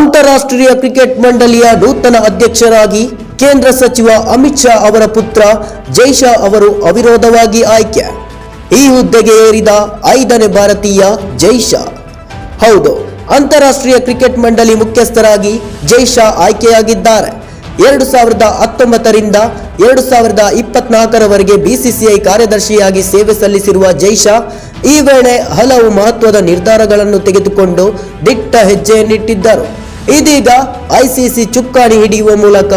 ಅಂತಾರಾಷ್ಟ್ರೀಯ ಕ್ರಿಕೆಟ್ ಮಂಡಳಿಯ ನೂತನ ಅಧ್ಯಕ್ಷರಾಗಿ ಕೇಂದ್ರ ಸಚಿವ ಅಮಿತ್ ಶಾ ಅವರ ಪುತ್ರ ಜೈ ಶಾ ಅವರು ಅವಿರೋಧವಾಗಿ ಆಯ್ಕೆ. ಈ ಹುದ್ದೆಗೆ ಏರಿದ ಐದನೇ ಭಾರತೀಯ ಜೈ ಶಾ ಹೌದು, ಅಂತಾರಾಷ್ಟ್ರೀಯ ಕ್ರಿಕೆಟ್ ಮಂಡಳಿ ಮುಖ್ಯಸ್ಥರಾಗಿ ಜೈ ಶಾ ಆಯ್ಕೆಯಾಗಿದ್ದಾರೆ. ಎರಡು ಸಾವಿರದ ಹತ್ತೊಂಬತ್ತರಿಂದ ಎರಡು ಸಾವಿರದ ಇಪ್ಪತ್ನಾಲ್ಕರವರೆಗೆ ಬಿಸಿಸಿಐ ಕಾರ್ಯದರ್ಶಿಯಾಗಿ ಸೇವೆ ಸಲ್ಲಿಸಿರುವ ಜೈ ಶಾ ಈ ವೇಳೆ ಹಲವು ಮಹತ್ವದ ನಿರ್ಧಾರಗಳನ್ನು ತೆಗೆದುಕೊಂಡು ದಿಟ್ಟ ಹೆಜ್ಜೆಯನ್ನಿಟ್ಟಿದ್ದರು. ಇದೀಗ ಐಸಿಸಿ ಚುಕ್ಕಾಣಿ ಹಿಡಿಯುವ ಮೂಲಕ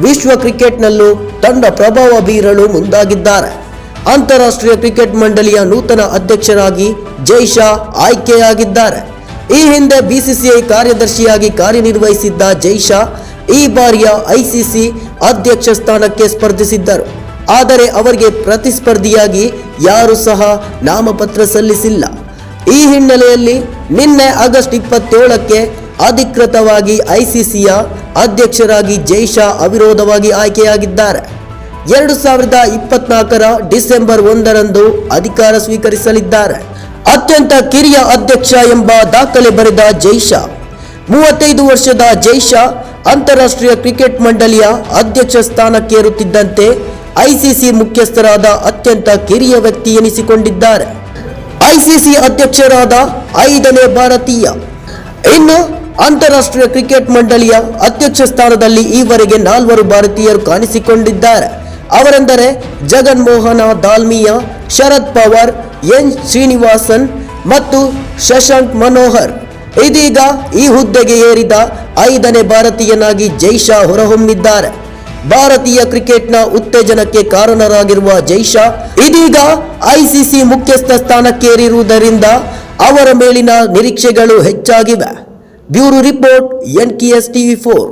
ವಿಶ್ವ ಕ್ರಿಕೆಟ್ನಲ್ಲೂ ತಂಡ ಪ್ರಭಾವ ಬೀರಲು ಮುಂದಾಗಿದ್ದಾರೆ. ಅಂತಾರಾಷ್ಟ್ರೀಯ ಕ್ರಿಕೆಟ್ ಮಂಡಳಿಯ ನೂತನ ಅಧ್ಯಕ್ಷರಾಗಿ ಜೈಶಾ ಆಯ್ಕೆಯಾಗಿದ್ದಾರೆ. ಈ ಹಿಂದೆ ಬಿಸಿಸಿಐ ಕಾರ್ಯದರ್ಶಿಯಾಗಿ ಕಾರ್ಯನಿರ್ವಹಿಸಿದ್ದ ಜೈಶಾ ಈ ಬಾರಿಯ ಐಸಿಸಿ ಅಧ್ಯಕ್ಷ ಸ್ಥಾನಕ್ಕೆ ಸ್ಪರ್ಧಿಸಿದ್ದರು. ಆದರೆ ಅವರಿಗೆ ಪ್ರತಿಸ್ಪರ್ಧಿಯಾಗಿ ಯಾರು ಸಹ ನಾಮಪತ್ರ ಸಲ್ಲಿಸಿಲ್ಲ. ಈ ಹಿನ್ನೆಲೆಯಲ್ಲಿ ನಿನ್ನೆ ಆಗಸ್ಟ್ ಇಪ್ಪತ್ತೇಳಕ್ಕೆ ಅಧಿಕೃತವಾಗಿ ಐಸಿಸಿಯ ಅಧ್ಯಕ್ಷರಾಗಿ ಜೈ ಶಾ ಅವಿರೋಧವಾಗಿ ಆಯ್ಕೆಯಾಗಿದ್ದಾರೆ. ಎರಡು ಸಾವಿರದ ಇಪ್ಪತ್ನಾಲ್ಕರ ಡಿಸೆಂಬರ್ ಒಂದರಂದು ಅಧಿಕಾರ ಸ್ವೀಕರಿಸಲಿದ್ದಾರೆ. ಅತ್ಯಂತ ಕಿರಿಯ ಅಧ್ಯಕ್ಷ ಎಂಬ ದಾಖಲೆ ಬರೆದ ಜೈ ಶಾ ಮೂವತ್ತೈದು ವರ್ಷದ ಜೈ ಶಾ ಅಂತಾರಾಷ್ಟ್ರೀಯ ಕ್ರಿಕೆಟ್ ಮಂಡಳಿಯ ಅಧ್ಯಕ್ಷ ಸ್ಥಾನಕ್ಕೇರುತ್ತಿದ್ದಂತೆ ಐಸಿಸಿ ಮುಖ್ಯಸ್ಥರಾದ ಅತ್ಯಂತ ಕಿರಿಯ ವ್ಯಕ್ತಿ ಎನಿಸಿಕೊಂಡಿದ್ದಾರೆ. ಐಸಿಸಿ ಅಧ್ಯಕ್ಷರಾದ ಐದನೇ ಭಾರತೀಯ. ಇನ್ನು ಅಂತಾರಾಷ್ಟ್ರೀಯ ಕ್ರಿಕೆಟ್ ಮಂಡಳಿಯ ಅಧ್ಯಕ್ಷ ಸ್ಥಾನದಲ್ಲಿ ಈವರೆಗೆ ನಾಲ್ವರು ಭಾರತೀಯರು ಕಾಣಿಸಿಕೊಂಡಿದ್ದಾರೆ. ಅವರೆಂದರೆ ಜಗನ್ ಮೋಹನ ದಾಲ್ಮಿಯಾ ಶರದ್ ಪವಾರ್, ಎನ್ ಶ್ರೀನಿವಾಸನ್ ಮತ್ತು ಶಶಾಂಕ್ ಮನೋಹರ್. ಇದೀಗ ಈ ಹುದ್ದೆಗೆ ಏರಿದ ಐದನೇ ಭಾರತೀಯನಾಗಿ ಜೈ ಶಾ ಹೊರಹೊಮ್ಮಿದ್ದಾರೆ. ಭಾರತೀಯ ಕ್ರಿಕೆಟ್ನ ಉತ್ತೇಜನಕ್ಕೆ ಕಾರಣರಾಗಿರುವ ಜೈ ಶಾ ಇದೀಗ ಐಸಿಸಿ ಮುಖ್ಯಸ್ಥ ಸ್ಥಾನಕ್ಕೇರಿರುವುದರಿಂದ ಅವರ ಮೇಲಿನ ನಿರೀಕ್ಷೆಗಳು ಹೆಚ್ಚಾಗಿವೆ. Bureau report N K S TV four.